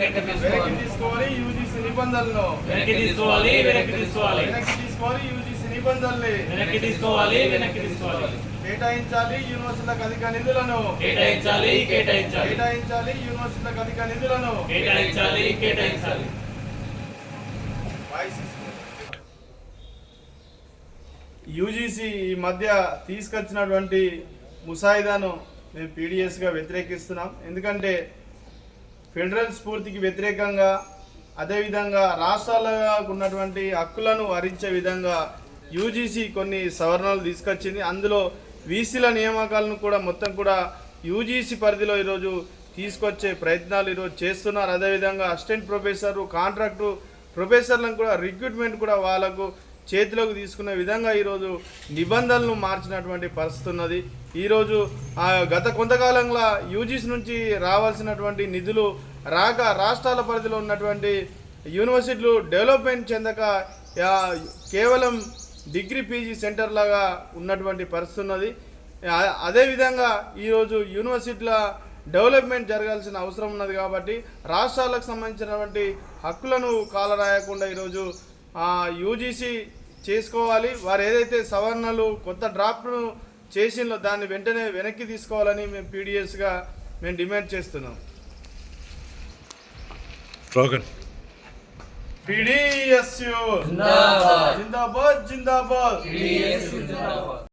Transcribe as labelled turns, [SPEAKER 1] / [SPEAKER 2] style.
[SPEAKER 1] వెనక్కి తీసుకోవాలి. యూజీసీ నిబంధనలను
[SPEAKER 2] వెనక్కి తీసుకోవాలి వెనక్కి తీసుకోవాలి.
[SPEAKER 1] వెనక్కి తీసుకోవాలి యూజీసీ నిబంధనల్ని
[SPEAKER 2] వెనక్కి తీసుకోవాలి వెనక్కి తీసుకోవాలి.
[SPEAKER 1] కేటాయించాలి యూనివర్సిటీలకు అధిక నిధులను.
[SPEAKER 2] కేటాయించాలి కేటాయించాలి.
[SPEAKER 1] కేటాయించాలి యూనివర్సిటీలకు అధిక నిధులను.
[SPEAKER 2] కేటాయించాలి కేటాయించాలి.
[SPEAKER 1] యూజీసీ ఈ మధ్య తీసుకొచ్చినటువంటి ముసాయిదాను మేము పీడిఎస్గా వ్యతిరేకిస్తున్నాం. ఎందుకంటే ఫెడరల్ స్ఫూర్తికి వ్యతిరేకంగా అదేవిధంగా రాష్ట్రాలకు ఉన్నటువంటి హక్కులను హరించే విధంగా యూజీసీ కొన్ని సవరణలు తీసుకొచ్చింది. అందులో వీసీల నియామకాలను కూడా మొత్తం కూడా యూజీసీ పరిధిలో ఈరోజు తీసుకొచ్చే ప్రయత్నాలు ఈరోజు చేస్తున్నారు. అదేవిధంగా అసిస్టెంట్ ప్రొఫెసర్ కాంట్రాక్టు ప్రొఫెసర్లను కూడా రిక్రూట్మెంట్ కూడా వాళ్ళకు చేతిలోకి తీసుకునే విధంగా ఈరోజు నిబంధనలు మార్చినటువంటి పరిస్థితి ఉన్నది. ఈరోజు గత కొంతకాలంగా యూజీసీ నుంచి రావాల్సినటువంటి నిధులు రాక రాష్ట్రాల పరిధిలో ఉన్నటువంటి యూనివర్సిటీలు డెవలప్మెంట్ చెందక కేవలం డిగ్రీ పీజీ సెంటర్ లాగా ఉన్నటువంటి పరిస్థితి ఉన్నది. అదేవిధంగా ఈరోజు యూనివర్సిటీల డెవలప్మెంట్ జరగాల్సిన అవసరం ఉన్నది కాబట్టి రాష్ట్రాలకు సంబంధించినటువంటి హక్కులను కాలరాయకుండా ఈరోజు యూజీసీ చేసుకోవాలి. వారు ఏదైతే సవరణలు కొత్త డ్రాఫ్ట్ను చేసిందో దాన్ని వెంటనే వెనక్కి తీసుకోవాలని మేము పీడిఎస్గా మేము డిమాండ్ చేస్తున్నాం. పీడిఎస్యు
[SPEAKER 2] జిందాబాద్. జిందాబాద్.